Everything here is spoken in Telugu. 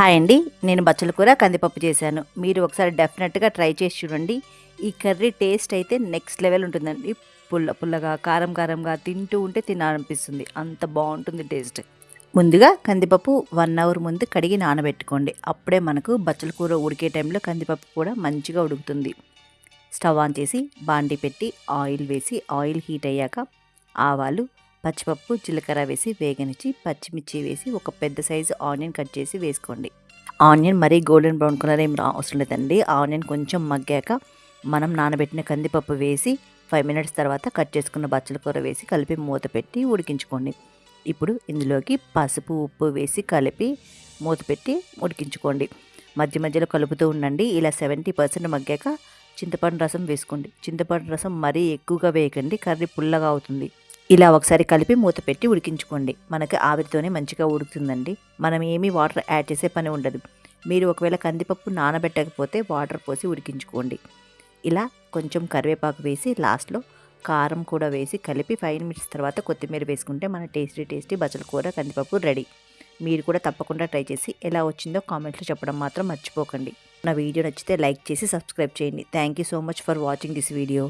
హాయ్ అండి నేను బచ్చల కూర కందిపప్పు చేశాను. మీరు ఒకసారి డెఫినెట్గా ట్రై చేసి చూడండి. ఈ కర్రీ టేస్ట్ అయితే నెక్స్ట్ లెవెల్ ఉంటుందండి. పుల్ల పుల్లగా కారం కారంగా తింటూ ఉంటే తినాలనిపిస్తుంది. అంత బాగుంటుంది టేస్ట్ ముందుగా కందిపప్పు వన్ అవర్ ముందు కడిగి నానబెట్టుకోండి. అప్పుడే మనకు బచ్చల కూర ఉడికే టైంలో కందిపప్పు కూడా మంచిగా ఉడుకుతుంది. స్టవ్ ఆన్ చేసి బాండి పెట్టి ఆయిల్ వేసి ఆయిల్ హీట్ అయ్యాక ఆవాలు పచ్చిపప్పు జీలకర్ర వేసి వేగనిచ్చి పచ్చిమిర్చి వేసి ఒక పెద్ద సైజు ఆనియన్ కట్ చేసి వేసుకోండి. ఆనియన్ మరీ గోల్డెన్ బ్రౌన్ కలర్ ఏం రా అవసరం లేదండి. ఆనియన్ కొంచెం మగ్గాక మనం నానబెట్టిన కందిపప్పు వేసి ఫైవ్ మినిట్స్ తర్వాత కట్ చేసుకున్న బచ్చల కూర వేసి కలిపి మూత పెట్టి ఉడికించుకోండి. ఇప్పుడు ఇందులోకి పసుపు ఉప్పు వేసి కలిపి మూత పెట్టి ఉడికించుకోండి. మధ్య మధ్యలో కలుపుతూ ఉండండి. ఇలా సెవెంటీ పర్సెంట్ మగ్గాక చింతపండు రసం వేసుకోండి. చింతపండు రసం మరీ ఎక్కువగా వేయకండి. కర్రీ పుల్లగా అవుతుంది. ఇలా ఒకసారి కలిపి మూత పెట్టి ఉడికించుకోండి. మనకి ఆవిరితోనే మంచిగా ఉడుకుతుందండి. మనం ఏమీ వాటర్ యాడ్ చేసే పని ఉండదు. మీరు ఒకవేళ కందిపప్పు నానబెట్టకపోతే వాటర్ పోసి ఉడికించుకోండి. ఇలా కొంచెం కరివేపాకు వేసి లాస్ట్లో కారం కూడా వేసి కలిపి ఫైవ్ మినిట్స్ తర్వాత కొత్తిమీర వేసుకుంటే మన టేస్టీ టేస్టీ బచ్చల కూర కందిపప్పు రెడీ. మీరు కూడా తప్పకుండా ట్రై చేసి ఎలా వచ్చిందో కామెంట్లో చెప్పడం మాత్రం మర్చిపోకండి. నా వీడియో నచ్చితే లైక్ చేసి సబ్స్క్రైబ్ చేయండి. Thank you so much for watching this video.